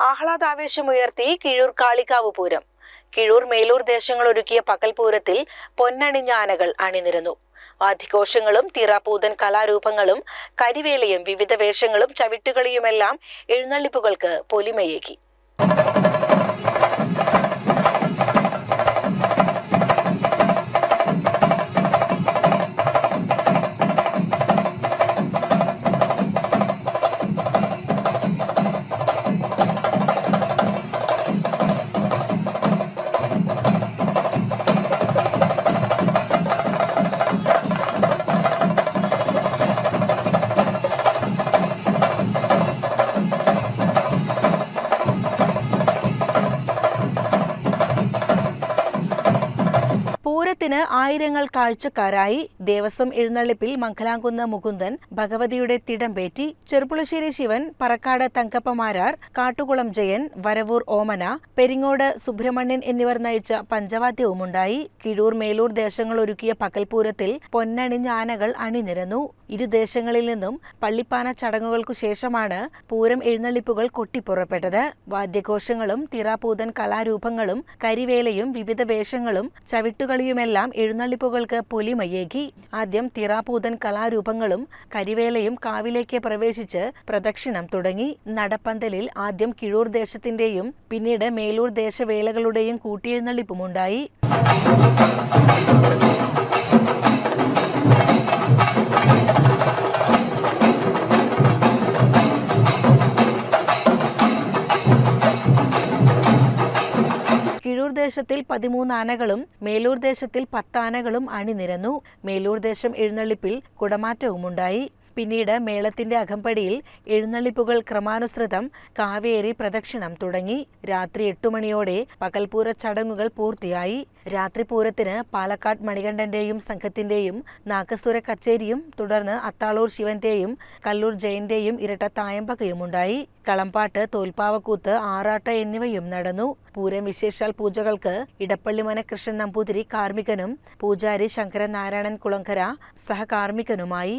ആഹ്ലാദാവേശമുയർത്തി കിഴൂർ കാളികാവ് പൂരം. കിഴൂർ മേലൂർ ദേശങ്ങൾ ഒരുക്കിയ പകൽപൂരത്തിൽ പൊന്നണിഞ്ഞ ആനകൾ അണിനിരന്നു. വാദ്യഘോഷങ്ങളും തിറാപൂതൻ കലാരൂപങ്ങളും കരിവേലയും വിവിധ വേഷങ്ങളും ചവിട്ടുകളിയുമെല്ലാം എഴുന്നള്ളിപ്പുകൾക്ക് പൊലിമയേകി. പൂരത്തിന് ആയിരങ്ങൾ കാഴ്ചക്കാരായി ദേവസ്വം എഴുന്നള്ളിപ്പിൽ മംഗലാംകുന്ന് മുകുന്ദൻ ഭഗവതിയുടെ തിടമ്പേറ്റി ചെറുപ്പുളശ്ശേരി ശിവൻ പറക്കാട് തങ്കപ്പമാരാർ കാട്ടുകുളം ജയൻ വരവൂർ ഓമന പെരിങ്ങോട് സുബ്രഹ്മണ്യൻ എന്നിവർ നയിച്ച പഞ്ചവാദ്യവുമുണ്ടായി. കിഴൂർ മേലൂർ ദേശങ്ങൾ ഒരുക്കിയ പകൽപൂരത്തിൽ പൊന്നണിഞ്ഞ ആനകൾ അണിനിരന്നു. ഇരു ദേശങ്ങളിൽ നിന്നും പള്ളിപ്പാന ചടങ്ങുകൾക്കു ശേഷമാണ് പൂരം എഴുന്നള്ളിപ്പുകൾ കൊട്ടിപ്പുറപ്പെട്ടത്. വാദ്യഘോഷങ്ങളും തിറാപൂതൻ കലാരൂപങ്ങളും കരിവേലയും വിവിധ വേഷങ്ങളും ചവിട്ടുകളിയുമെല്ലാം എഴുന്നള്ളിപ്പുകൾക്ക് പൊലിമയേകി. ആദ്യം തിറാപൂതൻ കലാരൂപങ്ങളും കരിവേലയും കാവിലേക്ക് പ്രവേശിച്ച് പ്രദക്ഷിണം തുടങ്ങി. നടപ്പന്തലിൽ ആദ്യം കിഴൂർ ദേശത്തിന്റെയും പിന്നീട് മേലൂർ ദേശവേലകളുടെയും കൂട്ടിയെഴുന്നള്ളിപ്പുമുണ്ടായി. ദേശത്തിൽ പതിമൂന്ന് ആനകളും മേലൂർ ദേശത്തിൽ പത്ത് ആനകളും അണിനിരന്നു. മേലൂർ ദേശം എഴുന്നള്ളിപ്പിൽ കുടമാറ്റവുമുണ്ടായി. പിന്നീട് മേളത്തിന്റെ അകമ്പടിയിൽ എഴുന്നള്ളിപ്പുകൾ ക്രമാനുസൃതം കാവേരി പ്രദക്ഷിണം തുടങ്ങി. രാത്രി എട്ടു മണിയോടെ പകൽപൂര ചടങ്ങുകൾ പൂർത്തിയായി. രാത്രി പൂരത്തിന് പാലക്കാട് മണികണ്ഠന്റെയും സംഘത്തിന്റെയും നാഗസ്വര കച്ചേരിയും തുടർന്ന് അത്താളൂർ ശിവന്റെയും കല്ലൂർ ജയന്റെയും ഇരട്ട തായമ്പകയുമുണ്ടായി കളമ്പാട്ട് തോൽപ്പാവക്കൂത്ത് ആറാട്ട എന്നിവയും നടന്നു. പൂരം വിശേഷാൽ പൂജകൾക്ക് ഇടപ്പള്ളിമന കൃഷ്ണൻ നമ്പൂതിരി കാർമ്മികനും പൂജാരി ശങ്കരനാരായണൻ കുളങ്കര സഹകാർമ്മികനുമായി.